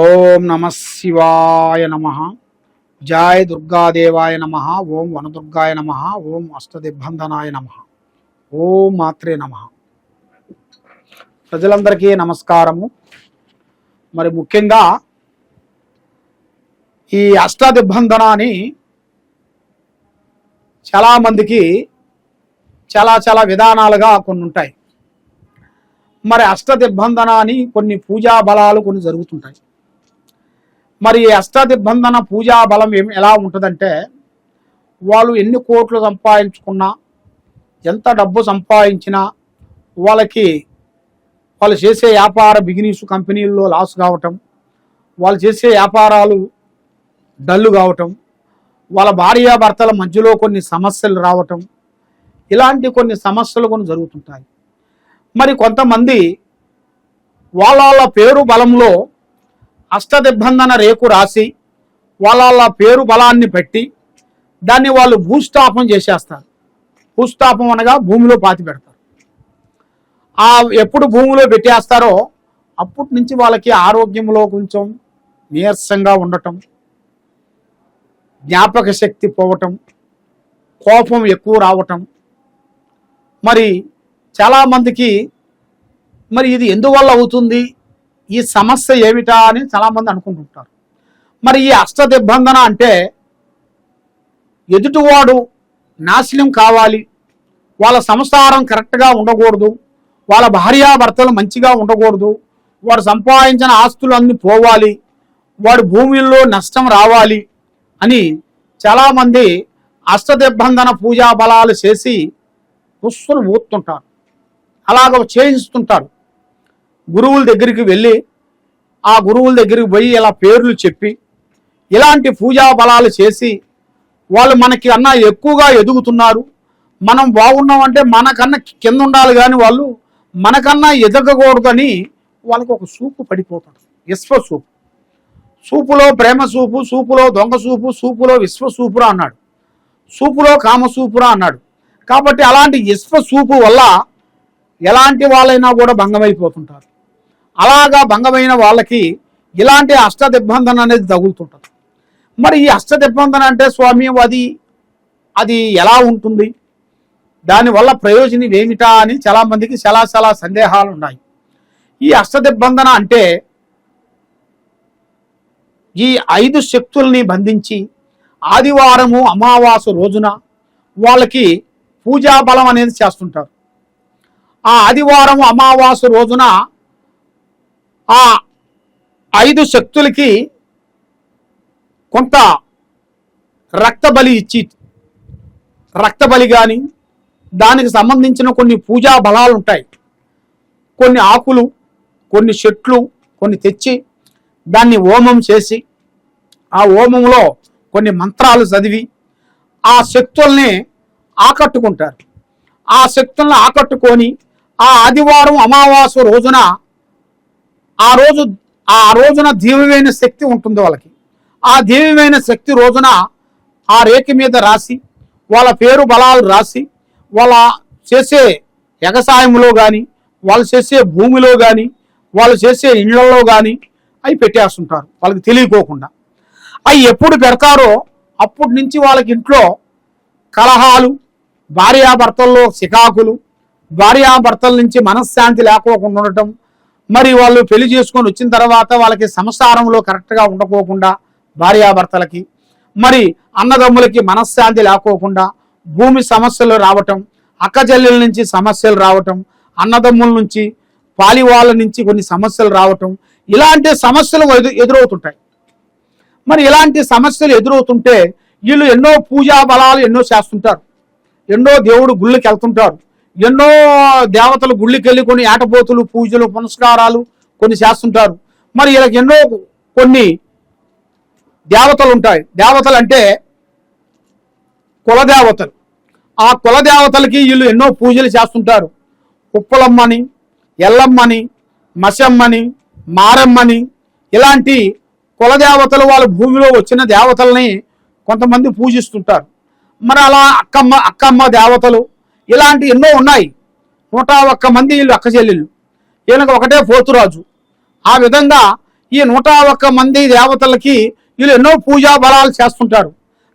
ఓం నమ శివాయ నమ. జాయ దుర్గాదేవాయ నమ. ఓం వనదుర్గాయ నమ. ఓం అష్టదిబ్బంధనాయ నమ. ఓం మాత్రే నమ. ప్రజలందరికీ నమస్కారము. మరి ముఖ్యంగా ఈ అష్టదిబ్బంధనాన్ని చాలామందికి చాలా చాలా విధానాలుగా కొన్ని ఉంటాయి. మరి అష్టదిబ్బంధనాన్ని కొన్ని పూజా బలాలు కొన్ని జరుగుతుంటాయి. మరి ఈ అష్టాదిబంధన పూజా బలం ఏం ఎలా ఉంటుందంటే వాళ్ళు ఎన్ని కోట్లు సంపాదించుకున్నా ఎంత డబ్బు సంపాదించినా వాళ్ళకి వాళ్ళు చేసే వ్యాపార బిజినెస్ కంపెనీల్లో లాస్ కావటం వాళ్ళు చేసే వ్యాపారాలు డల్లు కావటం వాళ్ళ భార్యాభర్తల మధ్యలో కొన్ని సమస్యలు రావటం ఇలాంటి కొన్ని సమస్యలు కొన్ని జరుగుతుంటాయి. మరి కొంతమంది వాళ్ళ వాళ్ళ పేరు బలంలో అష్టదిబ్బంధన రేకు రాసి వాళ్ళ పేరు బలాన్ని పెట్టి దాన్ని వాళ్ళు భూస్థాపం చేసేస్తారు. భూస్థాపం అనగా భూమిలో పాతి పెడతారు. ఆ ఎప్పుడు భూమిలో పెట్టేస్తారో అప్పటి నుంచి వాళ్ళకి ఆరోగ్యంలో కొంచెం నీరసంగా ఉండటం జ్ఞాపక శక్తి పోవటం కోపం ఎక్కువ రావటం. మరి చాలామందికి మరి ఇది ఎందువల్ల అవుతుంది? ఈ సమస్య ఏమిటా అని చాలామంది అనుకుంటుంటారు. మరి ఈ అష్టదిబ్బంధన అంటే ఎదుటివాడు నాశనం కావాలి వాళ్ళ సంసారం కరెక్ట్గా ఉండకూడదు వాళ్ళ భార్యాభర్తలు మంచిగా ఉండకూడదు వాడు సంపాదించిన ఆస్తులు అన్నీ పోవాలి వాడు భూమిలో నష్టం రావాలి అని చాలామంది అష్టదిబ్బంధన పూజా బలాలు చేసి పుస్సులు ఊతుంటారు అలాగ చేయిస్తుంటారు. గురువుల దగ్గరికి వెళ్ళి ఆ గురువుల దగ్గరికి పోయి ఇలా పేర్లు చెప్పి ఇలాంటి పూజా బలాలు చేసి వాళ్ళు మనకి అన్నా ఎక్కువగా ఎదుగుతున్నారు. మనం బాగున్నామంటే మనకన్నా కింద ఉండాలి కానీ వాళ్ళు మనకన్నా ఎదగకూడదని వాళ్ళకి ఒక సూపు పడిపోతాడు. విశ్వ సూపు. సూపులో ప్రేమ సూపు సూపులో దొంగ సూపు సూపులో విశ్వ సూపురా అన్నాడు. సూపులో కామ సూపురా అన్నాడు. కాబట్టి అలాంటి విశ్వ సూపు వల్ల ఎలాంటి వాళ్ళైనా కూడా భంగమైపోతుంటారు. అలాగా భంగమైన వాళ్ళకి ఇలాంటి అష్టదిబ్బంధన అనేది తగులుతుంటుంది. మరి ఈ అష్టదిబ్బంధన అంటే స్వామి అది అది ఎలా ఉంటుంది? దానివల్ల ప్రయోజనం ఏమిటా అని చాలామందికి చాలా చాలా సందేహాలు ఉన్నాయి ఈ అష్టదిబ్బంధన అంటే ఈ ఐదు శక్తుల్ని బంధించి ఆదివారము అమావాస రోజున వాళ్ళకి పూజా బలం అనేది చేస్తుంటారు. ఆ ఆదివారం అమావాస రోజున ఆ ఐదు శక్తులకి కొంత రక్తబలి ఇచ్చి రక్తబలి కానీ దానికి సంబంధించిన కొన్ని పూజా బలాలు ఉంటాయి. కొన్ని ఆకులు కొన్ని చెట్లు కొన్ని తెచ్చి దాన్ని హోమం చేసి ఆ హోమంలో కొన్ని మంత్రాలు చదివి ఆ శక్తుల్ని ఆకట్టుకుంటారు. ఆ శక్తులను ఆకట్టుకొని ఆ ఆదివారం అమావాస రోజున ఆ రోజు ఆ రోజున దివ్యమైన శక్తి ఉంటుంది వాళ్ళకి. ఆ దివ్యమైన శక్తి రోజున ఆ రేఖ మీద రాసి వాళ్ళ పేరు బలాలు రాసి వాళ్ళ చేసే వ్యవసాయంలో కానీ వాళ్ళు చేసే భూమిలో కానీ వాళ్ళు చేసే ఇళ్ళలో కానీ అవి పెట్టేస్తుంటారు. వాళ్ళకి తెలియకోకుండా. అవి ఎప్పుడు పెడతారో అప్పటి నుంచి వాళ్ళకి ఇంట్లో కలహాలు భార్యాభర్తల్లో చికాకులు భార్యాభర్తల నుంచి మనశ్శాంతి లేకోకుండా ఉండటం మరి వాళ్ళు పెళ్ళి చేసుకొని వచ్చిన తర్వాత వాళ్ళకి సంసారంలో కరెక్ట్గా ఉండకోకుండా భార్యాభర్తలకి మరి అన్నదమ్ములకి మనశ్శాంతి లేకోకుండా భూమి సమస్యలు రావటం అక్కచెల్లెల నుంచి సమస్యలు రావటం అన్నదమ్ముల నుంచి పాలివాళ్ళ నుంచి కొన్ని సమస్యలు రావటం ఇలాంటి సమస్యలు ఎదురవుతుంటాయి. మరి ఇలాంటి సమస్యలు ఎదురవుతుంటే వీళ్ళు ఎన్నో పూజా బలాలు ఎన్నో చేస్తుంటారు. ఎన్నో దేవుడు గుళ్ళకి వెళ్తుంటారు ఎన్నో దేవతలు గుళ్ళకి వెళ్ళి కొన్ని ఏటపోతులు పూజలు పునస్కారాలు కొన్ని చేస్తుంటారు. మరి వీళ్ళకి ఎన్నో కొన్ని దేవతలు ఉంటాయి దేవతలు అంటే కులదేవతలు. ఆ కులదేవతలకి వీళ్ళు ఎన్నో పూజలు చేస్తుంటారు. ఉప్పలమ్మని ఎల్లమ్మని మసమ్మని మారమ్మని ఇలాంటి కులదేవతలు వాళ్ళ భూమిలో వచ్చిన దేవతల్ని కొంతమంది పూజిస్తుంటారు. మరి అలా అక్కమ్మ అక్కమ్మ దేవతలు ఇలాంటి ఎన్నో ఉన్నాయి. నూట ఒక్క మంది వీళ్ళు అక్క చెల్లెళ్ళు ఈయనకు ఒకటే పోతురాజు. ఆ విధంగా ఈ నూట ఒక్క మంది దేవతలకి వీళ్ళు ఎన్నో పూజా బలాలు చేస్తుంటారు.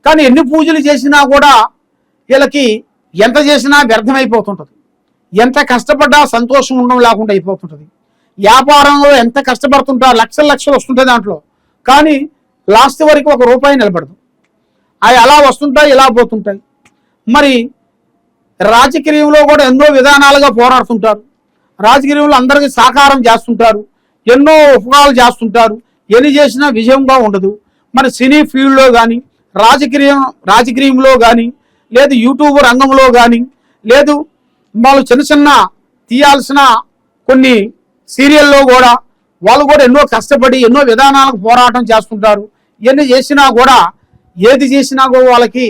కానీ ఎన్ని పూజలు చేసినా కూడా వీళ్ళకి ఎంత చేసినా వ్యర్థమైపోతుంటుంది. ఎంత కష్టపడ్డా సంతోషం ఉండడం లేకుండా అయిపోతుంటుంది. వ్యాపారంలో ఎంత కష్టపడుతుంటారు లక్షల లక్షలు వస్తుంటాయి దాంట్లో. కానీ లాస్ట్ వరకు ఒక రూపాయి నిలబడదు. అవి అలా వస్తుంటాయి ఇలా పోతుంటాయి. మరి రాజకీయంలో కూడా ఎన్నో విధానాలుగా పోరాడుతుంటారు. రాజకీయంలో అందరికీ సహకారం చేస్తుంటారు. ఎన్నో ఉపకారాలు చేస్తుంటారు. ఎన్ని చేసినా విజయంగా ఉండదు. మరి సినీ ఫీల్డ్లో కానీ రాజకీయం రాజకీయంలో కానీ లేదు యూట్యూబ్ రంగంలో కానీ లేదు వాళ్ళు చిన్న చిన్న తీయాల్సిన కొన్ని సీరియల్లో కూడా వాళ్ళు కూడా ఎన్నో కష్టపడి ఎన్నో విధానాలకు పోరాటం చేస్తుంటారు. ఇవన్నీ చేసినా కూడా ఏది చేసినా కూడా వాళ్ళకి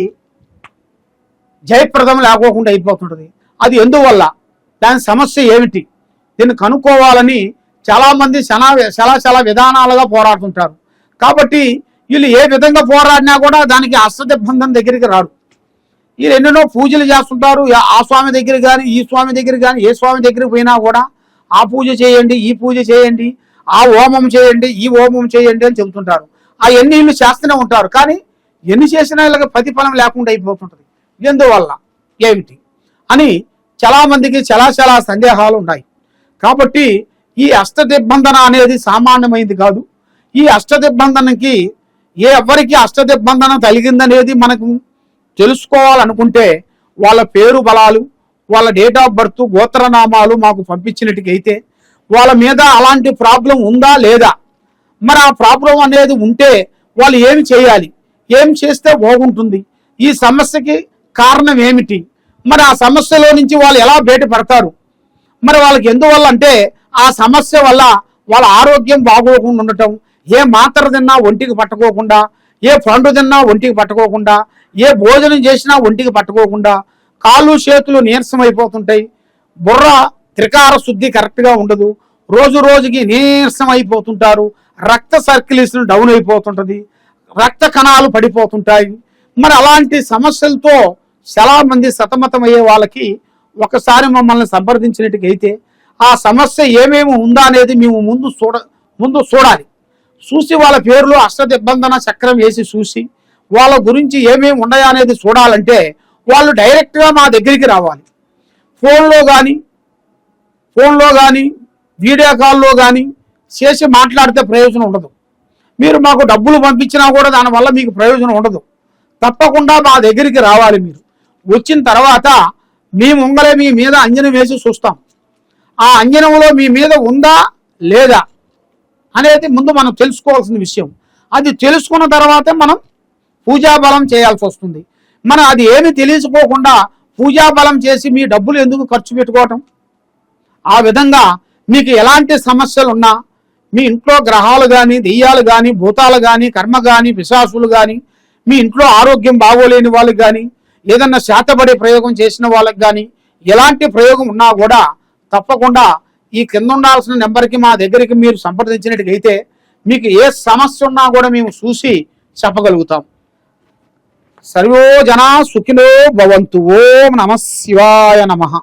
జయప్రదం లేకోకుండా అయిపోతుంటుంది. అది ఎందువల్ల? దాని సమస్య ఏమిటి? దీన్ని కనుక్కోవాలని చాలామంది శనా శలాశల విధానాలుగా పోరాడుతుంటారు. కాబట్టి వీళ్ళు ఏ విధంగా పోరాడినా కూడా దానికి అష్టదిబ్బంధం దగ్గరికి రాడు. వీళ్ళు ఎన్నెన్నో పూజలు చేస్తుంటారు. ఆ- స్వామి దగ్గర కానీ ఈ స్వామి దగ్గర కానీ ఏ స్వామి దగ్గరికి పోయినా కూడా ఆ పూజ చేయండి ఈ పూజ చేయండి ఆ హోమం చేయండి ఈ హోమం చేయండి అని చెబుతుంటారు. అవన్నీ వీళ్ళు చేస్తూనే ఉంటారు. కానీ ఎన్ని చేసినా వీళ్ళకి ప్రతిఫలం లేకుండా అయిపోతుంటుంది. ఎందువల్ల? ఏమిటి? అని చాలామందికి చాలా చాలా సందేహాలు ఉన్నాయి కాబట్టి ఈ అష్టదిబ్బంధన అనేది సామాన్యమైంది కాదు. ఈ అష్టదిబ్బంధనకి ఏ ఎవ్వరికి అష్టదిబ్బంధన కలిగిందనేది మనకు తెలుసుకోవాలనుకుంటే వాళ్ళ పేరు బలాలు వాళ్ళ డేట్ ఆఫ్ బర్త్ గోత్రనామాలు మాకు పంపించినట్టుకైతే వాళ్ళ మీద అలాంటి ప్రాబ్లం ఉందా లేదా? మరి ఆ ప్రాబ్లం అనేది ఉంటే వాళ్ళు ఏమి చేయాలి? ఏం చేస్తే బాగుంటుంది? ఈ సమస్యకి కారణం ఏమిటి? మరి ఆ సమస్యలో నుంచి వాళ్ళు ఎలా బయటపడతారు? మరి వాళ్ళకి ఎందువల్ల అంటే ఆ సమస్య వల్ల వాళ్ళ ఆరోగ్యం బాగోకుండా ఉండటం ఏ మాత్ర తిన్నా ఒంటికి పట్టుకోకుండా ఏ పండు తిన్నా ఒంటికి పట్టుకోకుండా ఏ భోజనం చేసినా ఒంటికి పట్టుకోకుండా కాళ్ళు చేతులు నీరసం అయిపోతుంటాయి బుర్ర త్రికార శుద్ధి కరెక్ట్గా ఉండదు. రోజు రోజుకి నీరసం అయిపోతుంటారు రక్త సర్క్యులేషన్ డౌన్ అయిపోతుంటుంది. రక్త కణాలు పడిపోతుంటాయి. మరి అలాంటి సమస్యలతో చాలా మంది సతమతమయ్యే వాళ్ళకి ఒకసారి మమ్మల్ని సంప్రదించినట్టుకైతే ఆ సమస్య ఏమేమి ఉందా అనేది మేము ముందు చూడ ముందు చూడాలి. చూసి వాళ్ళ పేర్లు అష్టదిబ్బంధన చక్రం వేసి చూసి వాళ్ళ గురించి ఏమేమి ఉన్నాయా అనేది చూడాలంటే వాళ్ళు డైరెక్ట్గా మా దగ్గరికి రావాలి. ఫోన్లో కానీ ఫోన్లో కానీ వీడియో కాల్లో కానీ చేసి మాట్లాడితే ప్రయోజనం ఉండదు. మీరు మాకు డబ్బులు పంపించినా కూడా దానివల్ల మీకు ప్రయోజనం ఉండదు. తప్పకుండా మా దగ్గరికి రావాలి మీరు. వచ్చిన తర్వాత మేము ఉంగలే మీ మీద అంజనం వేసి చూస్తాం. ఆ అంజనంలో మీ మీద ఉందా లేదా అనేది ముందు మనం తెలుసుకోవాల్సిన విషయం. అది తెలుసుకున్న తర్వాతే మనం పూజాబలం చేయాల్సి వస్తుంది. మనం అది ఏమి తెలుసుకోకుండా పూజాబలం చేసి మీ డబ్బులు ఎందుకు ఖర్చు పెట్టుకోవటం? ఆ విధంగా మీకు ఎలాంటి సమస్యలు ఉన్నా మీ ఇంట్లో గ్రహాలు కానీ దెయ్యాలు కానీ భూతాలు కానీ కర్మ కానీ పిశాసులు కానీ మీ ఇంట్లో ఆరోగ్యం బాగోలేని వాళ్ళకి కానీ ఏదన్నా శాతపడే ప్రయోగం చేసిన వాళ్ళకి కానీ ఎలాంటి ప్రయోగం ఉన్నా కూడా తప్పకుండా ఈ కింద ఉండాల్సిన నెంబర్కి మా దగ్గరికి మీరు సంప్రదించినట్టుగైతే మీకు ఏ సమస్య ఉన్నా కూడా మేము చూసి చెప్పగలుగుతాం. సర్వో జనా సుఖినో భవంతు. ఓం నమ శివాయ నమః.